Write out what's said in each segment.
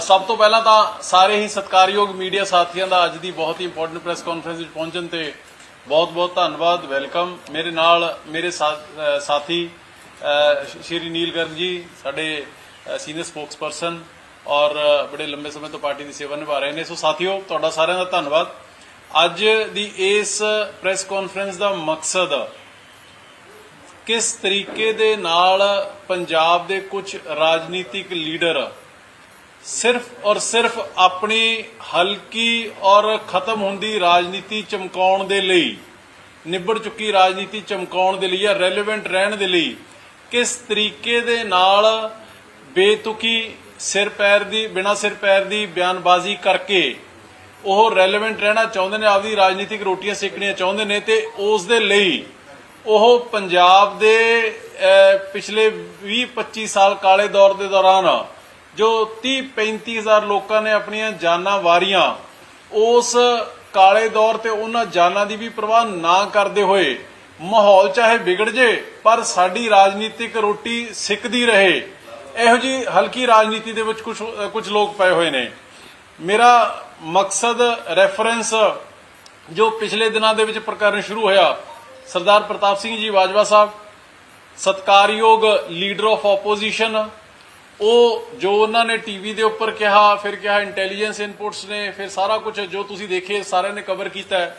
ਸਭ ਤੋਂ ਪਹਿਲਾਂ ਤਾਂ ਸਾਰੇ ਹੀ ਸਤਿਕਾਰਯੋਗ ਮੀਡੀਆ ਸਾਥੀਆਂ ਦਾ ਅੱਜ ਦੀ ਬਹੁਤ ਹੀ ਇੰਪੋਰਟੈਂਟ ਪ੍ਰੈਸ ਕਾਨਫਰੰਸ ਵਿੱਚ ਪਹੁੰਚਣ ਤੇ ਬਹੁਤ-ਬਹੁਤ ਧੰਨਵਾਦ ਵੈਲਕਮ ਮੇਰੇ ਨਾਲ ਮੇਰੇ ਸਾਥੀ ਸ਼੍ਰੀ ਨੀਲ ਗਰਗ ਜੀ, ਸਾਡੇ ਸੀਨੀਅਰ ਸਪੋਕਸਪਰਸਨ ਔਰ ਬੜੇ ਲੰਬੇ ਸਮੇਂ ਤੋਂ ਪਾਰਟੀ ਦੀ ਸੇਵਾ ਨਿਭਾ ਰਹੇ ਨੇ। ਸੋ ਸਾਥੀਓ, ਤੁਹਾਡਾ ਸਾਰਿਆਂ ਦਾ ਧੰਨਵਾਦ। ਅੱਜ ਦੀ ਇਸ ਪ੍ਰੈਸ ਕਾਨਫਰੰਸ ਦਾ ਮਕਸਦ ਕਿਸ ਤਰੀਕੇ ਦੇ ਨਾਲ ਪੰਜਾਬ ਦੇ ਕੁਝ ਰਾਜਨੀਤਿਕ ਲੀਡਰ ਸਿਰਫ ਔਰ ਸਿਰਫ ਆਪਣੀ ਹਲਕੀ ਔਰ ਖਤਮ ਹੁੰਦੀ ਰਾਜਨੀਤੀ ਚਮਕਾਉਣ ਦੇ ਲਈ, ਨਿਬੜ ਚੁੱਕੀ ਰਾਜਨੀਤੀ ਚਮਕਾਉਣ ਦੇ ਲਈ ਜਾਂ ਰੈਲੇਵੈਂਟ ਰਹਿਣ ਦੇ ਲਈ, ਕਿਸ ਤਰੀਕੇ ਦੇ ਨਾਲ ਬੇਤੁਕੀ ਸਿਰ ਪੈਰ ਦੀ, ਬਿਨਾ ਸਿਰ ਪੈਰ ਦੀ ਬਿਆਨਬਾਜ਼ੀ ਕਰਕੇ ਉਹ ਰੈਲੇਵੈਂਟ ਰਹਿਣਾ ਚਾਹੁੰਦੇ ਨੇ, ਆਪਦੀ ਰਾਜਨੀਤਿਕ ਰੋਟੀਆਂ ਸੇਕਣੀਆਂ ਚਾਹੁੰਦੇ ਨੇ ਤੇ ਉਸ ਦੇ ਲਈ ਉਹ ਪੰਜਾਬ ਦੇ ਪਿਛਲੇ 20-25 ਸਾਲ ਕਾਲੇ ਦੌਰ ਦੇ ਦੌਰਾਨ ਜੋ 30-35 ਹਜ਼ਾਰ ਲੋਕਾਂ ਨੇ ਆਪਣੀਆਂ ਜਾਨਾਂ ਵਾਰੀਆਂ, ਉਸ ਕਾਲੇ ਦੌਰ ਤੇ ਉਹਨਾਂ ਜਾਨਾਂ ਦੀ ਵੀ ਪਰਵਾਹ ਨਾ ਕਰਦੇ ਹੋਏ ਮਾਹੌਲ ਚਾਹੇ ਵਿਗੜ ਜੇ, ਪਰ ਸਾਡੀ ਰਾਜਨੀਤਿਕ ਰੋਟੀ ਸਿੱਕਦੀ ਰਹੇ। ਇਹੋ ਜੀ ਹਲਕੀ ਰਾਜਨੀਤੀ ਦੇ ਵਿੱਚ ਕੁਝ ਕੁਝ ਲੋਕ ਪਏ ਹੋਏ ਨੇ। ਮੇਰਾ ਮਕਸਦ ਰੈਫਰੈਂਸ ਜੋ ਪਿਛਲੇ ਦਿਨਾਂ ਦੇ ਵਿੱਚ ਪ੍ਰਕਰਨ ਸ਼ੁਰੂ ਹੋਇਆ, ਸਰਦਾਰ ਪ੍ਰਤਾਪ ਸਿੰਘ ਜੀ ਬਾਜਵਾ ਸਾਹਿਬ, ਸਤਕਾਰਯੋਗ ਲੀਡਰ ਆਫ ਆਪੋਜੀਸ਼ਨ ਉਹ ਜੋ ਉਹਨਾਂ ਨੇ ਟੀਵੀ ਦੇ ਉੱਪਰ ਕਿਹਾ ਫਿਰ ਕਿਹਾ ਇੰਟੈਲੀਜੈਂਸ ਇਨਪੁਟਸ ਨੇ ਫਿਰ ਸਾਰਾ ਕੁਝ ਜੋ ਤੁਸੀਂ ਦੇਖੇ ਸਾਰਿਆਂ ਨੇ ਕਵਰ ਕੀਤਾ ਹੈ।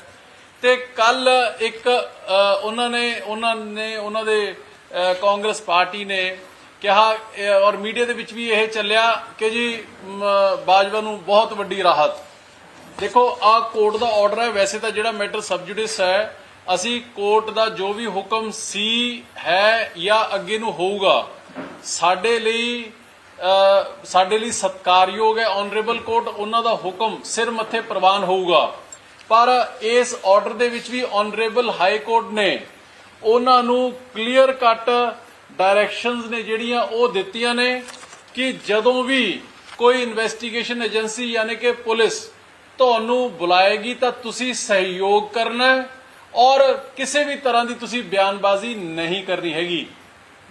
ਤੇ ਕੱਲ ਇੱਕ ਅ, ਉਹਨਾਂ ਨੇ ਉਹਨਾਂ ਨੇ ਉਹਨਾਂ ਦੇ ਕਾਂਗਰਸ ਪਾਰਟੀ ਨੇ ਕਿਹਾ ਔਰ ਮੀਡੀਆ ਦੇ ਵਿੱਚ ਵੀ ਇਹ ਚੱਲਿਆ ਕਿ ਜੀ ਬਾਜਵਾ ਨੂੰ ਬਹੁਤ ਵੱਡੀ ਰਾਹਤ। ਦੇਖੋ ਆ ਕੋਰਟ ਦਾ ਆਰਡਰ ਹੈ। ਵੈਸੇ ਤਾਂ ਜਿਹੜਾ ਮੈਟਰ ਸਬਜੂਡਿਸ ਹੈ ਅਸੀਂ ਕੋਰਟ ਦਾ ਜੋ ਵੀ ਹੁਕਮ ਸੀ ਹੈ ਜਾਂ ਅੱਗੇ ਨੂੰ ਹੋਊਗਾ ਸਾਡੇ ਲਈ ਸਾਡੇ ਲਈ ਸਤਕਾਰਯੋਗ ਹੈ ਆਨਰੇਬਲ ਕੋਰਟ ਉਹਨਾਂ ਦਾ ਹੁਕਮ ਸਿਰ ਮੱਥੇ ਪ੍ਰਵਾਨ ਹੋਊਗਾ। ਪਰ ਇਸ ਆਰਡਰ ਦੇ ਵਿੱਚ ਵੀ ਆਨਰੇਬਲ ਹਾਈ ਕੋਰਟ ਨੇ ਉਹਨਾਂ ਨੂੰ ਕਲੀਅਰ ਕੱਟ ਡਾਇਰੈਕਸ਼ਨਸ ਨੇ ਜਿਹੜੀਆਂ ਉਹ ਦਿੱਤੀਆਂ ਨੇ ਕਿ ਜਦੋਂ ਵੀ ਕੋਈ ਇਨਵੈਸਟੀਗੇਸ਼ਨ ਏਜੰਸੀ ਯਾਨੀ ਕਿ ਪੁਲਿਸ ਤੁਹਾਨੂੰ ਬੁਲਾਏਗੀ ਤਾਂ ਤੁਸੀਂ ਸਹਿਯੋਗ ਕਰਨਾ ਔਰ ਕਿਸੇ ਵੀ ਤਰ੍ਹਾਂ ਦੀ ਤੁਸੀਂ ਬਿਆਨਬਾਜ਼ੀ ਨਹੀਂ ਕਰਨੀ ਹੈਗੀ।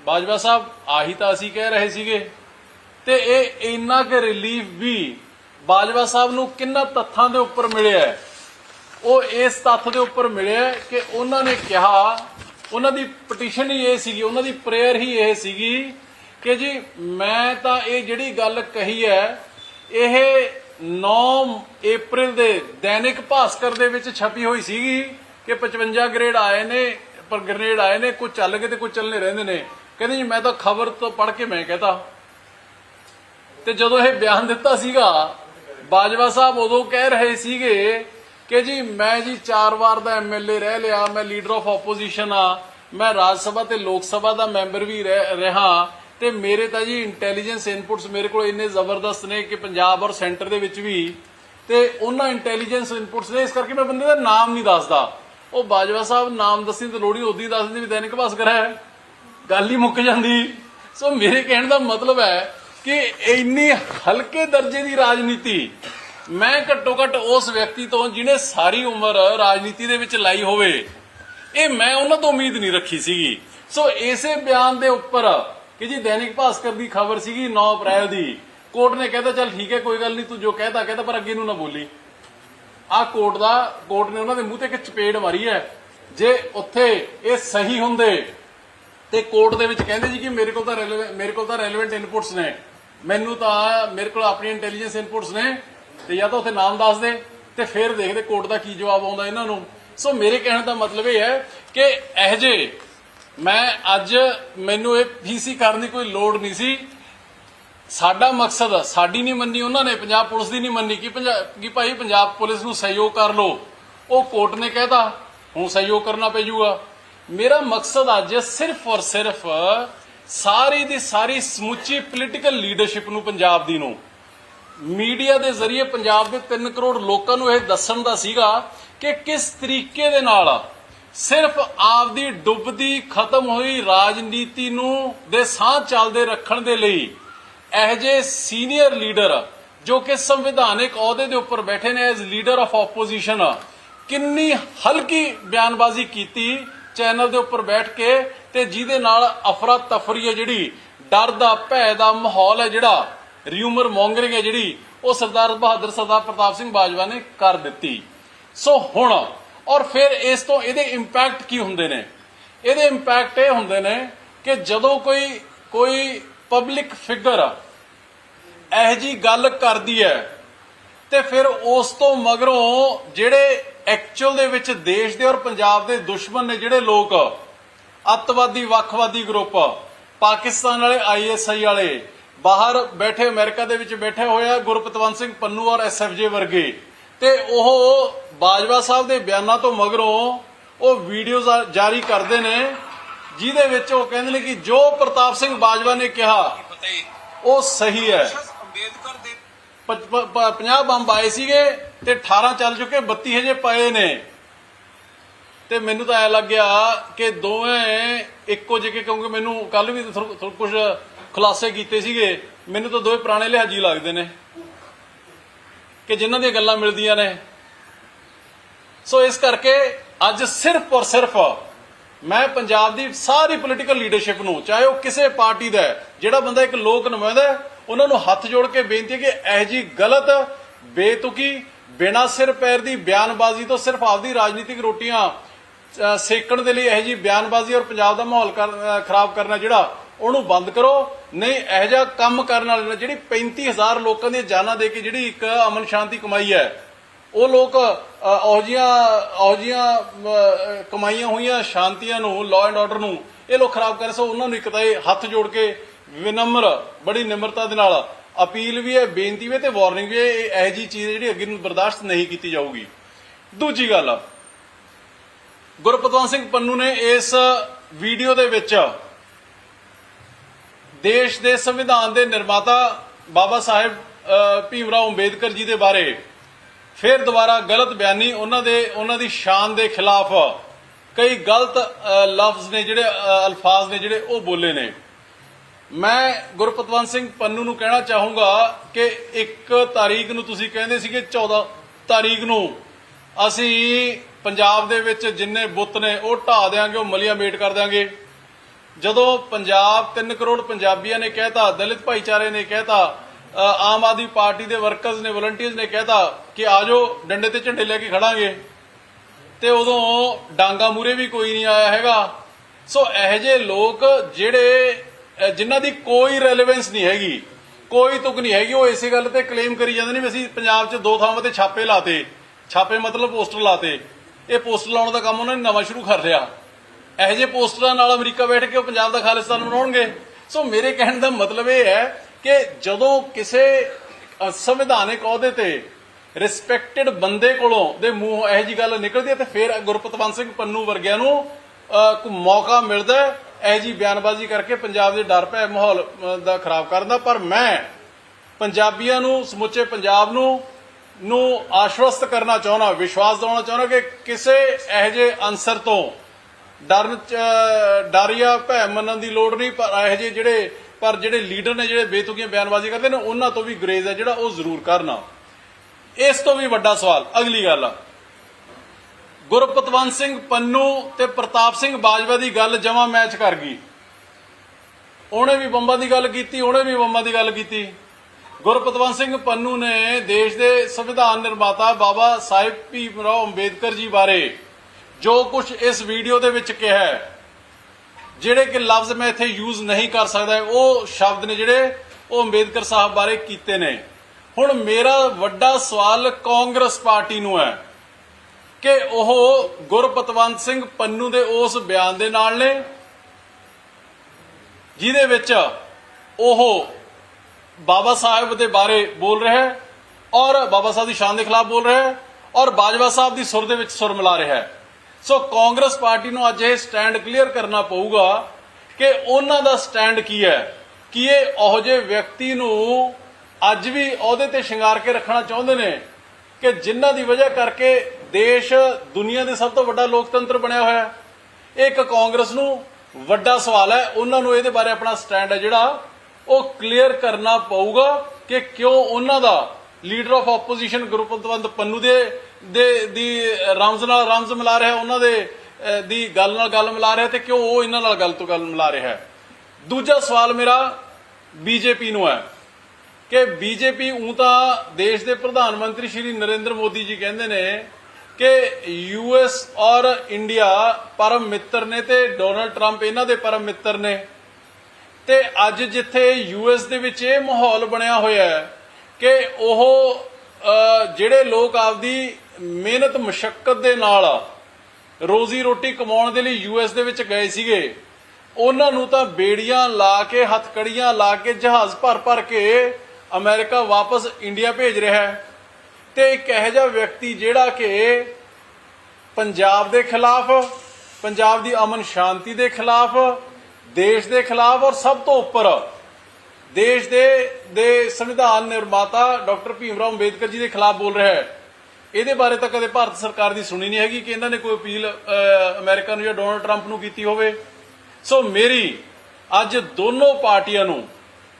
ਬਾਜਵਾ ਸਾਹਿਬ, ਆਹੀ ਤਾਂ ਅਸੀਂ ਕਹਿ ਰਹੇ ਸੀਗੇ। ਤੇ ਇਹ ਇੰਨਾ ਕਿ ਰਿਲੀਫ ਵੀ ਬਾਜਵਾ ਸਾਹਿਬ ਨੂੰ ਕਿੰਨਾ ਤੱਥਾਂ ਦੇ ਉੱਪਰ ਮਿਲਿਆ ਉਹ ਇਸ ਤੱਥ ਦੇ ਉੱਪਰ ਮਿਲਿਆ ਕਿ ਉਹਨਾਂ ਨੇ ਕਿਹਾ, ਉਹਨਾਂ ਦੀ ਪਟੀਸ਼ਨ ਹੀ ਇਹ ਸੀਗੀ, ਉਹਨਾਂ ਦੀ ਪ੍ਰੇਅਰ ਹੀ ਇਹ ਸੀਗੀ ਕਿ ਜੀ ਮੈਂ ਤਾਂ ਇਹ ਜਿਹੜੀ ਗੱਲ ਕਹੀ ਹੈ, ਇਹ 9 April ਦੇ ਦੈਨਿਕ ਭਾਸਕਰ ਦੇ ਵਿੱਚ ਛਪੀ ਹੋਈ ਸੀਗੀ ਕਿ 55 ਗ੍ਰੇਡ ਆਏ ਨੇ, ਪਰ ਗ੍ਰੇਡ ਆਏ ਨੇ ਕੁਝ ਚੱਲ ਗਏ ਤੇ ਕੁਝ ਚੱਲਨੇ ਰਹਿੰਦੇ ਨੇ। ਕਹਿੰਦੇ ਜੀ ਮੈਂ ਤਾਂ ਖਬਰ ਤੋਂ ਪੜ੍ਹ ਕੇ ਮੈਂ ਕਹਤਾ। ਤੇ ਜਦੋਂ ਇਹ ਬਿਆਨ ਦਿੱਤਾ ਸੀਗਾ, ਬਾਜਵਾ ਸਾਹਿਬ ਉਦੋਂ ਕਹਿ ਰਹੇ ਸੀਗੇ ਕਿ ਜੀ ਮੈਂ ਜੀ ਚਾਰ ਵਾਰ ਦਾ ਐਮਐਲਏ ਰਹਿ ਲਿਆ, ਮੈਂ ਲੀਡਰ ਆਫ ਆਪੋਜੀਸ਼ਨ ਆ, ਮੈਂ ਰਾਜ ਸਭਾ ਤੇ ਲੋਕ ਸਭਾ ਦਾ ਮੈਂਬਰ ਵੀ ਰਹਿ- ਰਿਹਾ, ਤੇ ਮੇਰੇ ਤਾਂ ਜੀ ਇੰਟੈਲੀਜੈਂਸ ਇਨਪੁਟਸ ਮੇਰੇ ਕੋਲ ਇੰਨੇ ਜ਼ਬਰਦਸਤ ਨੇ ਕਿ ਪੰਜਾਬ ਔਰ ਸੈਂਟਰ ਦੇ ਵਿੱਚ ਵੀ, ਤੇ ਉਹਨਾਂ ਇੰਟੈਲੀਜੈਂਸ ਇਨਪੁਟਸ ਨੇ, ਇਸ ਕਰਕੇ ਮੈਂ ਬੰਦੇ ਦਾ ਨਾਮ ਨਹੀਂ ਦੱਸਦਾ। ਉਹ ਬਾਜਵਾ ਸਾਹਿਬ ਨਾਮ ਦੱਸੀ ਤੇ ਲੋੜ ਹੀ ਉਦੋਂ ਹੀ ਦੱਸ ਵੀ ਦੈਨਿਕ ਭਾਸਕਰ ਹੈ। ਗੱਲ ਹੀ ਮੁੱਕ ਜਾਂਦੀ। ਸੋ ਮੇਰੇ ਕਹਿਣ ਦਾ ਮਤਲਬ ਹੈ ਕਿ ਇੰਨੀ ਹਲਕੇ ਦਰਜੇ ਦੀ ਰਾਜਨੀਤੀ, ਮੈਂ ਘੱਟੋ ਘੱਟ ਉਸ ਵਿਅਕਤੀ ਤੋਂ ਜਿਹਨੇ ਸਾਰੀ ਉਮਰ ਰਾਜਨੀਤੀ ਦੇ ਵਿੱਚ ਲਾਈ ਹੋਵੇ, ਇਹ ਮੈਂ ਉਹਨਾਂ ਤੋਂ ਉਮੀਦ ਨਹੀਂ ਰੱਖੀ ਸੀਗੀ। ਸੋ ਇਸੇ ਬਿਆਨ ਦੇ ਉੱਪਰ ਕਿ ਜੀ ਦੈਨਿਕ ਭਾਸਕਰ ਦੀ ਖਬਰ ਸੀਗੀ 9 ਅਪ੍ਰੈਲ ਦੀ, ਕੋਰਟ ਨੇ ਕਹਿਤਾ, ਚੱਲ ਠੀਕ ਹੈ, ਕੋਈ ਗੱਲ ਨਹੀਂ, ਤੂੰ ਜੋ ਕਹਿਤਾ ਕਹਿਤਾ, ਪਰ ਅੱਗੇ ਨੂੰ ਨਾ ਬੋਲੀ। ਆ ਕੋਰਟ ਦਾ, ਕੋਰਟ ਨੇ ਉਹਨਾਂ ਦੇ ਮੂੰਹ ਤੇ ਇੱਕ ਚਪੇੜ ਮਾਰੀ ਹੈ। ਜੇ ਉੱਥੇ ਇਹ ਸਹੀ ਹੁੰਦੇ ਤੇ ਕੋਰਟ ਦੇ ਵਿੱਚ ਕਹਿੰਦੇ ਜੀ ਕਿ ਮੇਰੇ ਕੋਲ ਤਾਂ relevant- ਮੇਰੇ ਕੋਲ ਤਾਂ ਰੈਲੇਵੈਂਟ ਇਨਪੁਟਸ ਨੇ। ਮੈਨੂੰ ਤਾਂ ਮੇਰੇ ਕੋਲ ਆਪਣੀ ਇੰਟੈਲੀਜੈਂਸ ਇਨਪੁਟਸ ਨੇ, ਤੇ ਜਾਂ ਤਾਂ ਉੱਥੇ ਨਾਮ ਦੱਸ ਦੇ, ਤੇ ਫਿਰ ਦੇਖਦੇ ਕੋਰਟ ਦਾ ਕੀ ਜਵਾਬ ਆਉਂਦਾ ਇਹਨਾਂ ਨੂੰ। ਸੋ ਮੇਰੇ ਕਹਿਣ ਦਾ ਮਤਲਬ ਇਹ ਹੈ ਕਿ ਇਹ ਜੇ ਮੈਂ ਅੱਜ ਮੈਨੂੰ ਇਹ ਫੀਸੀ ਕਰਨ ਦੀ ਕੋਈ ਲੋੜ ਨਹੀਂ ਸੀ। ਸਾਡਾ ਮਕਸਦ, ਸਾਡੀ ਨਹੀਂ ਮੰਨੀ ਉਹਨਾਂ ਨੇ, ਪੰਜਾਬ ਪੁਲਿਸ ਦੀ ਨਹੀਂ ਮੰਨੀ ਕਿ ਪੰਜਾਬ ਕਿ ਭਾਈ ਪੰਜਾਬ ਪੁਲਿਸ ਨੂੰ ਸਹਿਯੋਗ ਕਰ ਲਓ। ਉਹ ਕੋਰਟ ਨੇ ਕਹਿਤਾ ਹੁਣ ਸਹਿਯੋਗ ਕਰਨਾ ਪੈ ਜਾਊਗਾ। ਮੇਰਾ ਮਕਸਦ ਅੱਜ ਸਿਰਫ ਔਰ ਸਿਰਫ ਸਾਰੀ ਦੀ ਸਾਰੀ ਸਮੁੱਚੀ ਪੋਲੀਟੀਕਲ ਲੀਡਰਸ਼ਿਪ ਨੂੰ ਪੰਜਾਬ ਦੀ ਨੂੰ। ਮੀਡੀਆ ਦੇ ਜ਼ਰੀਏ ਪੰਜਾਬ ਦੇ 3 ਕਰੋੜ ਲੋਕਾਂ ਨੂੰ ਇਹ ਦੱਸਣ ਦਾ ਸੀਗਾ ਕਿ ਕਿਸ ਤਰੀਕੇ ਦੇ ਨਾਲ ਸਿਰਫ ਆਪਦੀ ਡੁੱਬਦੀ ਖਤਮ ਹੋਈ ਰਾਜਨੀਤੀ ਨੂੰ ਦੇ ਸਾਹ ਚੱਲਦੇ ਰੱਖਣ ਦੇ ਲਈ ਇਹ ਜੇ ਸੀਨੀਅਰ ਲੀਡਰ ਜੋ ਕਿ ਸੰਵਿਧਾਨਿਕ ਅਹੁਦੇ ਦੇ ਉੱਪਰ ਬੈਠੇ ਨੇ ਐਜ਼ ਲੀਡਰ ਆਫ ਆਪੋਜੀਸ਼ਨ ਕਿੰਨੀ ਹਲਕੀ ਬਿਆਨਬਾਜ਼ੀ ਕੀਤੀ ਚੈਨਲ ਦੇ ਉੱਪਰ ਬੈਠ ਕੇ ਤੇ ਜਿਹਦੇ ਨਾਲ ਅਫਰਾ ਤਫਰੀ ਹੈ ਜਿਹੜੀ, ਡਰ ਦਾ, ਭੈ ਦਾ ਮਾਹੌਲ ਹੈ ਜਿਹੜਾ, ਰਿਊਮਰ ਮੌਂਗਰਿੰਗ ਹੈ ਜਿਹੜੀ, ਉਹ ਸਰਦਾਰ ਬਹਾਦਰ ਸਰਦਾਰ ਪ੍ਰਤਾਪ ਸਿੰਘ ਬਾਜਵਾ ਨੇ ਕਰ ਦਿੱਤੀ। ਸੋ ਹੁਣ, ਔਰ ਫਿਰ ਇਸ ਤੋਂ ਇਹਦੇ ਇੰਪੈਕਟ ਕੀ ਹੁੰਦੇ ਨੇ? ਇਹਦੇ ਇੰਪੈਕਟ ਇਹ ਹੁੰਦੇ ਨੇ ਕਿ ਜਦੋਂ ਕੋਈ ਕੋਈ ਪਬਲਿਕ ਫਿਗਰ ਇਹ ਜੀ ਗੱਲ ਕਰਦੀ ਹੈ, ਤੇ ਫਿਰ ਉਸ ਤੋਂ ਮਗਰੋਂ ਜਿਹੜੇ ਐਕਚੁਅਲ ਦੇ ਵਿੱਚ ਦੇਸ਼ ਦੇ ਔਰ ਪੰਜਾਬ ਦੇ ਦੁਸ਼ਮਣ ਨੇ ਜਿਹੜੇ ਲੋਕ ਅੱਤਵਾਦੀ ਵੱਖਵਾਦੀ ਗਰੁੱਪ ਪਾਕਿਸਤਾਨ ਵਾਲੇ ਆਈਐਸਆਈ ਵਾਲੇ ਬਾਹਰ ਬੈਠੇ ਅਮਰੀਕਾ ਦੇ ਵਿੱਚ ਬੈਠੇ ਹੋਏ ਆ ਗੁਰਪਤਵੰਤ ਸਿੰਘ ਪੰਨੂ ਔਰ ਐਸਐਫਜੇ ਵਰਗੇ। ਤੇ ਉਹ ਬਾਜਵਾ ਸਾਹਿਬ ਦੇ ਬਿਆਨਾਂ ਤੋਂ ਮਗਰੋਂ ਉਹ ਵੀਡੀਓਜ਼ ਜਾਰੀ ਕਰਦੇ ਨੇ ਜਿਹਦੇ ਵਿੱਚ ਉਹ ਕਹਿੰਦੇ ਨੇ ਕਿ ਜੋ ਪ੍ਰਤਾਪ ਸਿੰਘ ਬਾਜਵਾ ਨੇ ਕਿਹਾ ਉਹ ਸਹੀ ਹੈ। ਅੰਬੇਦਕਰ ਦੇ 50 ਬੰਬ ਆਏ ਸੀਗੇ ਤੇ 18 ਚੱਲ ਚੁੱਕੇ 32 ਹਜੇ ਪਏ ਨੇ। ਤੇ ਮੈਨੂੰ ਤਾਂ ਐ ਲੱਗਿਆ ਕਿ ਦੋਵੇਂ ਇੱਕੋ ਜਿਹੇ ਕਿਉਂਕਿ ਮੈਨੂੰ ਕੱਲ ਵੀ ਕੁਝ ਖੁਲਾਸੇ ਕੀਤੇ ਸੀਗੇ। ਮੈਨੂੰ ਤਾਂ ਦੋਵੇਂ ਪੁਰਾਣੇ ਲਿਹਾਜੀ ਲੱਗਦੇ ਨੇ ਕਿ ਜਿਨ੍ਹਾਂ ਦੀਆਂ ਗੱਲਾਂ ਮਿਲਦੀਆਂ ਨੇ। ਸੋ ਇਸ ਕਰਕੇ ਅੱਜ ਸਿਰਫ ਔਰ ਸਿਰਫ ਮੈਂ ਪੰਜਾਬ ਦੀ ਸਾਰੀ ਪੋਲੀਟੀਕਲ ਲੀਡਰਸ਼ਿਪ ਨੂੰ, ਚਾਹੇ ਉਹ ਕਿਸੇ ਪਾਰਟੀ ਦਾ ਜਿਹੜਾ ਬੰਦਾ ਇੱਕ ਲੋਕ ਨੁਮਾਇੰਦਾ ਉਹਨਾਂ ਨੂੰ ਹੱਥ ਜੋੜ ਕੇ ਬੇਨਤੀ ਹੈ ਕਿ ਇਹ ਜੀ ਗਲਤ ਬੇਤੁਕੀ ਬਿਨਾਂ ਸਿਰ ਪੈਰ ਦੀ ਬਿਆਨਬਾਜ਼ੀ ਤੋਂ ਸਿਰਫ ਆਪਦੀ ਰਾਜਨੀਤਿਕ ਰੋਟੀਆਂ ਸੇਕਣ ਦੇ ਲਈ ਇਹ ਜੀ ਬਿਆਨਬਾਜ਼ੀ ਔਰ ਪੰਜਾਬ ਦਾ ਮਾਹੌਲ ਖਰਾਬ ਕਰਨਾ ਜਿਹੜਾ, ਉਹਨੂੰ ਬੰਦ ਕਰੋ। ਨਹੀਂ, ਇਹ ਜਿਹਾ ਕੰਮ ਕਰਨ ਵਾਲੇ ਨੇ ਜਿਹੜੀ 35000 ਲੋਕਾਂ ਦੀਆਂ ਜਾਨਾਂ ਦੇ ਕੇ ਜਿਹੜੀ ਇੱਕ ਅਮਨ ਸ਼ਾਂਤੀ ਕਮਾਈ ਹੈ, ਉਹ ਲੋਕ ਔਜੀਆਂ ਔਜੀਆਂ ਕਮਾਈਆਂ ਹੋਈਆਂ ਸ਼ਾਂਤੀਆਂ ਨੂੰ ਲਾਅ ਐਂਡ ਆਰਡਰ ਨੂੰ, ਇਹ ਲੋਕ ਖਰਾਬ ਕਰ ਸੋ ਉਹਨਾਂ ਨੂੰ ਇੱਕ ਤਾਂ ਇਹ ਹੱਥ ਜੋੜ ਕੇ ਵਿਨਮਰ, ਬੜੀ ਨਿਮਰਤਾ ਦੇ ਨਾਲ ਅਪੀਲ ਵੀ ਹੈ, ਬੇਨਤੀ ਵੀ ਹੈ ਤੇ ਵਾਰਨਿੰਗ ਵੀ ਹੈ, ਇਹ ਇਹੋ ਜੀ ਚੀਜ਼ ਜਿਹੜੀ ਅੱਗੇ ਨੂੰ ਬਰਦਾਸ਼ਤ ਨਹੀਂ ਕੀਤੀ ਜਾਊਗੀ। ਦੂਜੀ ਗੱਲ ਗੁਰਪਤਵੰਤ ਸਿੰਘ ਪੰਨੂ ਨੇ ਇਸ ਵੀਡੀਓ ਦੇ ਵਿੱਚ ਦੇਸ਼ ਦੇ ਸੰਵਿਧਾਨ ਦੇ ਨਿਰਮਾਤਾ ਬਾਬਾ ਸਾਹਿਬ ਭੀਮ ਰਾਓ ਅੰਬੇਦਕਰ ਜੀ ਦੇ ਬਾਰੇ ਫਿਰ ਦੁਬਾਰਾ ਗਲਤ ਬਿਆਨੀ ਉਹਨਾਂ ਦੇ, ਉਹਨਾਂ ਦੀ ਸ਼ਾਨ ਦੇ ਖਿਲਾਫ ਕਈ ਗਲਤ ਲਫ਼ਜ਼ ਨੇ ਜਿਹੜੇ ਅਲਫਾਜ਼ ਨੇ ਜਿਹੜੇ ਉਹ ਬੋਲੇ ਨੇ। ਮੈਂ ਗੁਰਪਤਵੰਤ ਸਿੰਘ ਪੰਨੂ ਨੂੰ ਕਹਿਣਾ ਚਾਹੂੰਗਾ ਕਿ ਇੱਕ ਤਾਰੀਖ ਨੂੰ ਤੁਸੀਂ ਕਹਿੰਦੇ ਸੀਗੇ 14 ਤਾਰੀਖ ਨੂੰ। ਅਸੀਂ ਪੰਜਾਬ ਦੇ ਵਿੱਚ ਜਿੰਨੇ ਬੁੱਤ ਨੇ ਉਹ ਢਾ ਦੇਾਂਗੇ ਉਹ ਮਲੀਆ ਮੇਟ ਕਰ ਦਿਆਂਗੇ। ਜਦੋਂ ਪੰਜਾਬ 3 ਕਰੋੜ ਪੰਜਾਬੀਆਂ ਨੇ ਕਹਿਤਾ ਦਲਿਤ ਭਾਈਚਾਰੇ ਨੇ ਕਹਿਤਾ ਅ, ਆਮ ਆਦਮੀ ਪਾਰਟੀ ਦੇ ਵਰਕਰਸ ਨੇ ਵਲੰਟੀਅਰਸ ਨੇ ਕਹਿਤਾ ਕਿ ਆਜੋ ਡੰਡੇ ਤੇ ਝੰਡੇ ਲੈ ਕੇ ਖੜਾਂਗੇ। ਤੇ ਉਦੋਂ ਡਾਂਗਾ ਮੂਰੇ ਵੀ ਕੋਈ ਨਹੀਂ ਆਇਆ ਹੈਗਾ। ਸੋ ਇਹੋ ਜਿਹੇ ਲੋਕ ਜਿਹੜੇ ਜਿਨ੍ਹਾਂ ਦੀ ਕੋਈ ਰੈਲੇਵੈਂਸ ਨਹੀਂ ਹੈਗੀ, ਕੋਈ ਤੁਕ ਨਹੀਂ ਹੈਗੀ, ਉਹ ਇਸੇ ਗੱਲ ਤੇ ਕਲੇਮ ਕਰੀ ਜਾਂਦੇ ਨੇ ਵੀ ਅਸੀਂ ਪੰਜਾਬ 'ਚ ਦੋ ਥਾਵਾਂ ਤੇ ਛਾਪੇ ਲਾਤੇ। ਛਾਪੇ ਮਤਲਬ ਪੋਸਟਰ ਲਾਤੇ। ਇਹ ਪੋਸਟਰ ਲਾਉਣ ਦਾ ਕੰਮ ਉਹਨਾਂ ਨੇ ਨਵਾਂ ਸ਼ੁਰੂ ਕਰ ਲਿਆ। ਇਹੋ ਜਿਹੇ ਪੋਸਟਰਾਂ ਨਾਲ ਅਮਰੀਕਾ ਬੈਠ ਕੇ ਉਹ ਪੰਜਾਬ ਦਾ ਖਾਲਿਸਤਾਨ ਬਣਾਉਣਗੇ ਸੋ ਮੇਰੇ ਕਹਿਣ ਦਾ ਮਤਲਬ ਇਹ ਹੈ ਕਿ ਜਦੋਂ ਕਿਸੇ ਸੰਵਿਧਾਨਿਕ ਅਹੁਦੇ ਤੇ ਰਿਸਪੈਕਟਡ ਬੰਦੇ ਕੋਲੋਂ ਦੇ ਮੂੰਹ ਇਹੋ ਜੀ ਗੱਲ ਨਿਕਲਦੀ ਹੈ ਤੇ ਫਿਰ ਗੁਰਪਤਵੰਤ ਸਿੰਘ ਪੰਨੂ ਵਰਗਿਆਂ ਨੂੰ ਮੌਕਾ ਮਿਲਦਾ ਹੈ, ਇਹੋ ਜੀ ਬਿਆਨਬਾਜ਼ੀ ਕਰਕੇ ਪੰਜਾਬ ਦੇ ਡਰ ਭੈ ਮਾਹੌਲ ਦਾ ਖਰਾਬ ਕਰਨ ਦਾ। ਪਰ ਮੈਂ ਪੰਜਾਬੀਆਂ ਨੂੰ, ਸਮੁੱਚੇ ਪੰਜਾਬ ਨੂੰ ਨੂੰ ਆਸ਼ਵਸਤ ਕਰਨਾ ਚਾਹੁੰਦਾ, ਵਿਸ਼ਵਾਸ ਦਿਵਾਉਣਾ ਚਾਹੁੰਦਾ ਕਿ ਕਿਸੇ ਇਹੋ ਜਿਹੇ ਅਨਸਰ ਤੋਂ ਡਰਨ ਚ- ਡਰ ਜਾਂ ਭੈ ਮੰਨਣ ਦੀ ਲੋੜ ਨਹੀਂ, ਪਰ ਇਹੋ ਜਿਹੇ ਜਿਹੜੇ, ਪਰ ਜਿਹੜੇ ਲੀਡਰ ਨੇ, ਜਿਹੜੇ ਬੇਤੁਕੀਆਂ ਬਿਆਨਬਾਜ਼ੀ ਕਰਦੇ ਨੇ, ਉਹਨਾਂ ਤੋਂ ਵੀ ਗਰੇਜ਼ ਹੈ ਜਿਹੜਾ ਉਹ ਜ਼ਰੂਰ ਕਰਨਾ। ਇਸ ਤੋਂ ਵੀ ਵੱਡਾ ਸਵਾਲ, ਅਗਲੀ ਗੱਲ ਆ। ਗੁਰਪਤਵੰਤ ਸਿੰਘ, ਪੰਨੂ ਤੇ ਪ੍ਰਤਾਪ ਸਿੰਘ ਬਾਜਵਾ ਦੀ ਗੱਲ ਜਮਾ ਮੈਚ ਕਰ ਗਈ। ਉਹਨੇ ਵੀ ਬੰਬਾਂ ਦੀ ਗੱਲ ਕੀਤੀ, ਉਹਨੇ ਵੀ ਬੰਬਾਂ ਦੀ ਗੱਲ ਕੀਤੀ। ਗੁਰਪਤਵੰਤ ਸਿੰਘ, ਪੰਨੂ ਨੇ ਦੇਸ਼ ਦੇ ਸੰਵਿਧਾਨ ਨਿਰਮਾਤਾ ਬਾਬਾ ਸਾਹਿਬ ਭੀਮ ਰਾਓ ਅੰਬੇਦਕਰ ਜੀ ਬਾਰੇ ਜੋ ਕੁਝ ਇਸ ਵੀਡੀਓ ਦੇ ਵਿੱਚ ਕਿਹਾ ਹੈ, ਜਿਹੜੇ ਕਿ ਲਫ਼ਜ਼ ਮੈਂ ਇੱਥੇ ਯੂਜ਼ ਨਹੀਂ ਕਰ ਸਕਦਾ, ਉਹ ਸ਼ਬਦ ਨੇ ਜਿਹੜੇ ਉਹ ਅੰਬੇਦਕਰ ਸਾਹਿਬ ਬਾਰੇ ਕੀਤੇ ਨੇ। ਹੁਣ ਮੇਰਾ ਵੱਡਾ ਸਵਾਲ ਕਾਂਗਰਸ ਪਾਰਟੀ ਨੂੰ ਹੈ। ਕਿ ਉਹ ਗੁਰਪਤਵੰਤ ਸਿੰਘ ਪੰਨੂ ਦੇ ਉਸ ਬਿਆਨ ਦੇ ਨਾਲ ਨੇ, ਜਿਹਦੇ ਵਿੱਚ ਉਹ ਬਾਬਾ ਸਾਹਿਬ ਦੇ ਬਾਰੇ ਬੋਲ ਰਿਹਾ ਹੈ ਔਰ ਬਾਬਾ ਸਾਹਿਬ ਦੀ ਸ਼ਾਨ ਦੇ ਖਿਲਾਫ ਬੋਲ ਰਿਹਾ ਹੈ ਔਰ ਬਾਜਵਾ ਸਾਹਿਬ ਦੀ ਸੁਰ ਦੇ ਵਿੱਚ ਸੁਰ ਮਿਲਾ ਰਿਹਾ ਹੈ। ਸੋ ਕਾਂਗਰਸ ਪਾਰਟੀ ਨੂੰ ਅੱਜ ਇਹ ਸਟੈਂਡ ਕਲੀਅਰ ਕਰਨਾ ਪਊਗਾ ਕਿ ਉਹਨਾਂ ਦਾ ਸਟੈਂਡ ਕੀ ਹੈ, ਕਿ ਇਹ ਉਹੋ ਜਿਹੇ ਵਿਅਕਤੀ ਨੂੰ ਅੱਜ ਵੀ ਅਹੁਦੇ ਤੇ ਸ਼ਿੰਗਾਰ ਕੇ ਰੱਖਣਾ ਚਾਹੁੰਦੇ ਨੇ ਕਿ ਜਿਨ੍ਹਾਂ ਦੀ ਵਜ੍ਹਾ ਕਰਕੇ ਦੇਸ਼ ਦੁਨੀਆ ਦੇ ਸਭ ਤੋਂ ਵੱਡਾ ਲੋਕਤੰਤਰ ਬਣਿਆ ਹੋਇਆ ਹੈ। ਇਹ ਇੱਕ ਕਾਂਗਰਸ ਨੂੰ ਵੱਡਾ ਸਵਾਲ ਹੈ, ਉਹਨਾਂ ਨੂੰ ਇਹਦੇ ਬਾਰੇ ਆਪਣਾ ਸਟੈਂਡ ਹੈ ਜਿਹੜਾ ਉਹ ਕਲੀਅਰ ਕਰਨਾ ਪਊਗਾ ਕਿ ਕਿਉਂ ਉਹਨਾਂ ਦਾ leader of opposition Gurpatwant Pannu ਦੇ ਦੇ, ਦੀ ਰਮਜ਼ ਨਾਲ ਰਮਜ਼ ਮਿਲਾ ਰਿਹਾ ਉਹਨਾਂ ਦੇ ਦੀ ਗੱਲ ਨਾਲ ਗੱਲ ਮਿਲਾ ਰਿਹਾ ਤੇ ਕਿਉਂ ਉਹ ਇਹਨਾਂ ਨਾਲ ਗੱਲ ਤੋਂ ਗੱਲ ਮਿਲਾ ਰਿਹਾ ਹੈ। ਦੂਜਾ ਸਵਾਲ ਮੇਰਾ ਬੀਜੇਪੀ ਨੂੰ ਹੈ ਕਿ ਬੀਜੇਪੀ ਉਂ ਤਾਂ ਦੇਸ਼ ਦੇ ਪ੍ਰਧਾਨ ਮੰਤਰੀ ਸ਼੍ਰੀ ਨਰਿੰਦਰ ਮੋਦੀ ਜੀ ਕਹਿੰਦੇ ਨੇ ਕਿ ਯੂਐਸ ਔਰ ਇੰਡੀਆ ਪਰਮ ਮਿੱਤਰ ਨੇ ਤੇ ਡੋਨਲਡ ਟਰੰਪ ਇਹਨਾਂ ਦੇ ਪਰਮ ਮਿੱਤਰ ਨੇ। ਤੇ ਅੱਜ ਜਿੱਥੇ ਯੂਐਸ ਦੇ ਵਿੱਚ ਇਹ ਮਾਹੌਲ ਬਣਿਆ ਹੋਇਆ ਹੈ ਕਿ ਉਹ ਜਿਹੜੇ ਲੋਕ ਆਪਦੀ ਮਿਹਨਤ ਮੁਸ਼ਕਲ ਦੇ ਨਾਲ ਰੋਜ਼ੀ ਰੋਟੀ ਕਮਾਉਣ ਦੇ ਲਈ ਯੂਐਸ ਦੇ ਵਿੱਚ ਗਏ ਸੀਗੇ, ਉਹਨਾਂ ਨੂੰ ਤਾਂ ਬੇੜੀਆਂ ਲਾ ਕੇ, ਹੱਥਕੜੀਆਂ ਲਾ ਕੇ ਜਹਾਜ਼ ਭਰ ਭਰ ਕੇ ਅਮਰੀਕਾ ਵਾਪਸ ਇੰਡੀਆ ਭੇਜ ਰਿਹਾ ਹੈ। ਤੇ ਇੱਕ ਇਹੋ ਜਿਹਾ ਵਿਅਕਤੀ ਜਿਹੜਾ ਕਿ ਪੰਜਾਬ ਦੇ ਖਿਲਾਫ ਪੰਜਾਬ ਦੀ ਅਮਨ ਸ਼ਾਂਤੀ ਦੇ ਖਿਲਾਫ ਦੇਸ਼ ਦੇ ਖਿਲਾਫ ਔਰ ਸਭ ਤੋਂ ਉੱਪਰ ਦੇਸ਼ ਦੇ ਦੇ ਸੰਵਿਧਾਨ ਨਿਰਮਾਤਾ ਡਾਕਟਰ ਭੀਮ ਰਾਓ ਅੰਬੇਦਕਰ ਜੀ ਦੇ ਖਿਲਾਫ ਬੋਲ ਰਿਹਾ ਹੈ। ਇਹਦੇ ਬਾਰੇ ਤਾਂ ਕਦੇ ਭਾਰਤ ਸਰਕਾਰ ਦੀ ਸੁਣੀ ਨਹੀਂ ਹੈਗੀ ਕਿ ਇਹਨਾਂ ਨੇ ਕੋਈ ਅਪੀਲ ਅਹ, ਅਮਰੀਕਾ ਨੂੰ ਜਾਂ ਡੋਨਲਡ ਟਰੰਪ ਨੂੰ ਕੀਤੀ ਹੋਵੇ। ਸੋ ਮੇਰੀ ਅੱਜ ਦੋਨੋਂ ਪਾਰਟੀਆਂ ਨੂੰ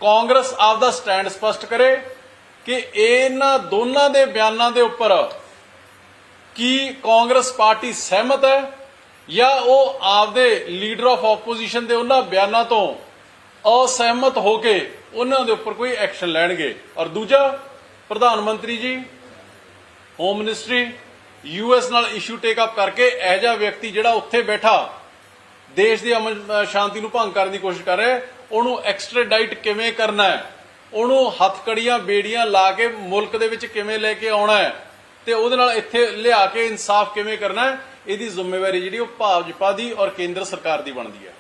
ਕਾਂਗਰਸ ਆਪਦਾ ਸਟੈਂਡ ਸਪਸ਼ਟ ਕਰੇ। ਕਿ ਇਹਨਾਂ ਦੋਨਾਂ ਦੇ ਬਿਆਨਾਂ ਦੇ ਉੱਪਰ ਕੀ ਕਾਂਗਰਸ ਪਾਰਟੀ ਸਹਿਮਤ ਹੈ ਜਾਂ ਉਹ ਆਪਦੇ ਲੀਡਰ ਆਫ ਆਪੋਜੀਸ਼ਨ ਦੇ ਉਹਨਾਂ ਬਿਆਨਾਂ ਤੋਂ ਅਸਹਿਮਤ ਹੋ ਕੇ ਉਹਨਾਂ ਦੇ ਉੱਪਰ ਕੋਈ ਐਕਸ਼ਨ ਲੈਣਗੇ? ਔਰ ਦੂਜਾ ਪ੍ਰਧਾਨ ਮੰਤਰੀ ਜੀ ਹੋਮ ਮਿਨਿਸਟਰੀ ਯੂਐਸ ਨਾਲ ਇਸ਼ੂ ਟੇਕ ਅਪ ਕਰਕੇ ਇਹ ਜਿਹਾ ਵਿਅਕਤੀ ਜਿਹੜਾ ਉੱਥੇ ਬੈਠਾ ਦੇਸ਼ ਦੀ ਅਮਨ ਸ਼ਾਂਤੀ ਨੂੰ ਭੰਗ ਕਰਨ ਦੀ ਕੋਸ਼ਿਸ਼ ਕਰ ਰਿਹਾ ਹੈ, ਉਹਨੂੰ ਐਕਸਟ੍ਰਾਡਾਈਟ ਕਿਵੇਂ ਕਰਨਾ ਹੈ? ਉਹਨੂੰ ਹੱਥਕੜੀਆਂ ਬੇੜੀਆਂ ਲਾ ਕੇ ਮੁਲਕ ਦੇ ਵਿੱਚ ਕਿਵੇਂ ਲੈ ਕੇ ਆਉਣਾ ਹੈ ਤੇ ਉਹਦੇ ਨਾਲ ਇੱਥੇ ਲਿਆ ਕੇ ਇਨਸਾਫ ਕਿਵੇਂ ਕਰਨਾ ਹੈ, ਇਹਦੀ ਜ਼ਿੰਮੇਵਾਰੀ ਜਿਹੜੀ ਉਹ ਭਾਜਪਾ ਦੀ ਔਰ ਕੇਂਦਰ ਸਰਕਾਰ ਦੀ ਬਣਦੀ ਹੈ।